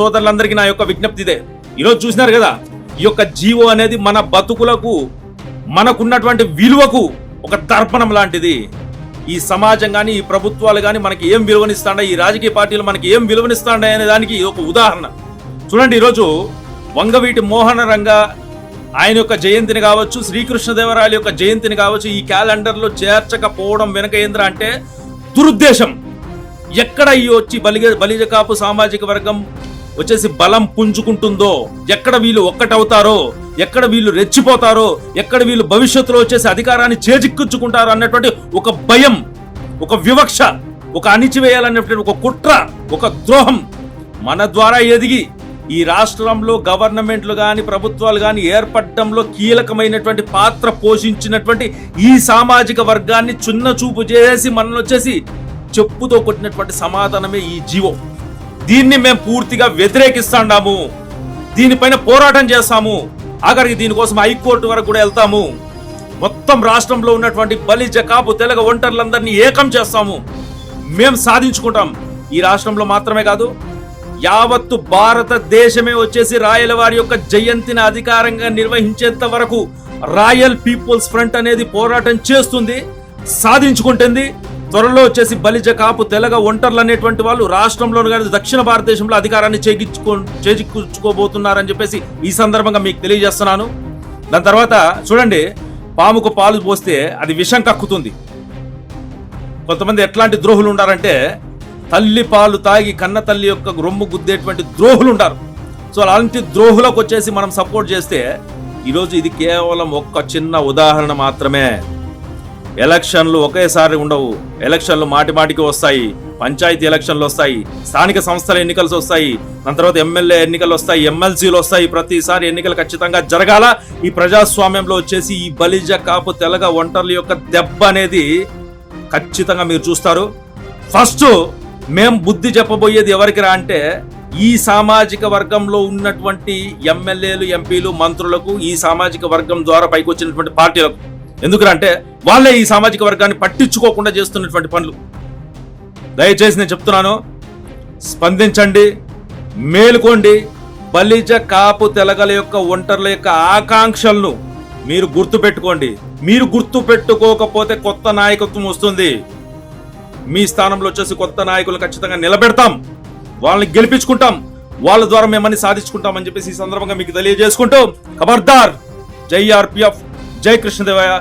సోదరులందరికీ నా యొక్క విజ్ఞప్తి ఇదే. ఈరోజు చూసినారు కదా ఈ యొక్క జీవో అనేది మన బతుకులకు మనకున్నటువంటి విలువకు ఒక దర్పణం లాంటిది. ఈ సమాజం కానీ ఈ ప్రభుత్వాలు కానీ మనకి ఏం విలువనిస్తాండా ఈ రాజకీయ పార్టీలు మనకి ఏం విలువనిస్తాండా అనే దానికి ఇది ఒక ఉదాహరణ. చూడండి ఈరోజు వంగవీటి మోహన రంగ ఆయన యొక్క జయంతిని కావచ్చు శ్రీకృష్ణదేవరాయల యొక్క జయంతిని కావచ్చు ఈ క్యాలెండర్లో చేర్చకపోవడం వెనక ఏంద్ర అంటే దురుద్దేశం. ఎక్కడ ఈ వచ్చి బలిగ బలిజ కాపు సామాజిక వర్గం వచ్చేసి బలం పుంజుకుంటుందో ఎక్కడ వీళ్ళు ఒక్కటవుతారో ఎక్కడ వీళ్ళు రెచ్చిపోతారో ఎక్కడ వీళ్ళు భవిష్యత్తులో వచ్చేసి అధికారాన్ని చేజిక్కించుకుంటారో అన్నటువంటి ఒక భయం ఒక వివక్ష ఒక అణిచివేయాలన్నటువంటి ఒక కుట్ర ఒక ద్రోహం మన ద్వారా ఎదిగి ఈ రాష్ట్రంలో గవర్నమెంట్లు కానీ ప్రభుత్వాలు కానీ ఏర్పడడంలో కీలకమైనటువంటి పాత్ర పోషించినటువంటి ఈ సామాజిక వర్గాన్ని చిన్న చూపు చేసి మనల్ని వచ్చేసి చెప్పుతో కొట్టినటువంటి సమాధానమే ఈ జీవో. దీన్ని మేము పూర్తిగా వ్యతిరేకిస్తాము దీనిపైన పోరాటం చేస్తాము. ఆఖరికి దీనికోసం హైకోర్టు వరకు కూడా వెళ్తాము. మొత్తం రాష్ట్రంలో ఉన్నటువంటి బలిజ కాపు తెలగ ఒంటర్లందరినీ ఏకం చేస్తాము. మేము సాధించుకుంటాం. ఈ రాష్ట్రంలో మాత్రమే కాదు యావత్తు భారతదేశమే వచ్చేసి రాయల వారి యొక్క జయంతిని అధికారంగా నిర్వహించేంత వరకు రాయల్ పీపుల్స్ ఫ్రంట్ అనేది పోరాటం చేస్తుంది సాధించుకుంటుంది. త్వరలో వచ్చేసి బలిజ కాపు తెలగ ఒంటర్లు అనేటువంటి వాళ్ళు రాష్ట్రంలో కానీ దక్షిణ భారతదేశంలో అధికారాన్ని చేజిక్చుకో చేజిక్కుంచుకోబోతున్నారని చెప్పేసి ఈ సందర్భంగా మీకు తెలియజేస్తున్నాను. దాని తర్వాత చూడండి పాముకు పాలు పోస్తే అది విషం కక్కుతుంది. కొంతమంది ఎట్లాంటి ద్రోహులు ఉండారంటే తల్లి పాలు తాగి కన్న తల్లి యొక్క రొమ్ము గుద్దేటువంటి ద్రోహులు ఉంటారు సో అలాంటి ద్రోహులకు వచ్చేసి మనం సపోర్ట్ చేస్తే ఈరోజు ఇది కేవలం ఒక్క చిన్న ఉదాహరణ మాత్రమే. ఎలక్షన్లు ఒకేసారి ఉండవు. ఎలక్షన్లు మాటి మాటికి వస్తాయి. పంచాయతీ ఎలక్షన్లు వస్తాయి. స్థానిక సంస్థల ఎన్నికలు వస్తాయి. దాని తర్వాత ఎమ్మెల్యే ఎన్నికలు వస్తాయి. ఎమ్మెల్సీలు వస్తాయి. ప్రతిసారి ఎన్నికలు ఖచ్చితంగా జరగాల. ఈ ప్రజాస్వామ్యంలో వచ్చేసి ఈ బలిజ కాపు తెలగ ఒంటర్ల యొక్క దెబ్బ అనేది ఖచ్చితంగా మీరు చూస్తారు. ఫస్ట్ మేం బుద్ధి చెప్పబోయేది ఎవరికి రా అంటే ఈ సామాజిక వర్గంలో ఉన్నటువంటి ఎమ్మెల్యేలు ఎంపీలు మంత్రులకు ఈ సామాజిక వర్గం ద్వారా పైకి వచ్చినటువంటి పార్టీలకు. ఎందుకురా అంటే వాళ్ళే ఈ సామాజిక వర్గాన్ని పట్టించుకోకుండా చేస్తున్నటువంటి పనులు. దయచేసి నేను చెప్తున్నాను స్పందించండి మేలుకోండి. బలిజ కాపు తెలగల యొక్క ఒంటర్ల యొక్క ఆకాంక్షలను మీరు గుర్తు పెట్టుకోండి మీరు గుర్తు పెట్టుకోకపోతే కొత్త నాయకత్వం వస్తుంది. మీ స్థానంలో వచ్చేసి కొత్త నాయకులు ఖచ్చితంగా నిలబెడతాం. వాళ్ళని గెలిపించుకుంటాం. వాళ్ళ ద్వారా మేమని సాధించుకుంటామని చెప్పేసి ఈ సందర్భంగా మీకు తెలియజేసుకుంటూ ఖబర్దార్ జై ఆర్పిఎఫ్ జై కృష్ణదేవయ్య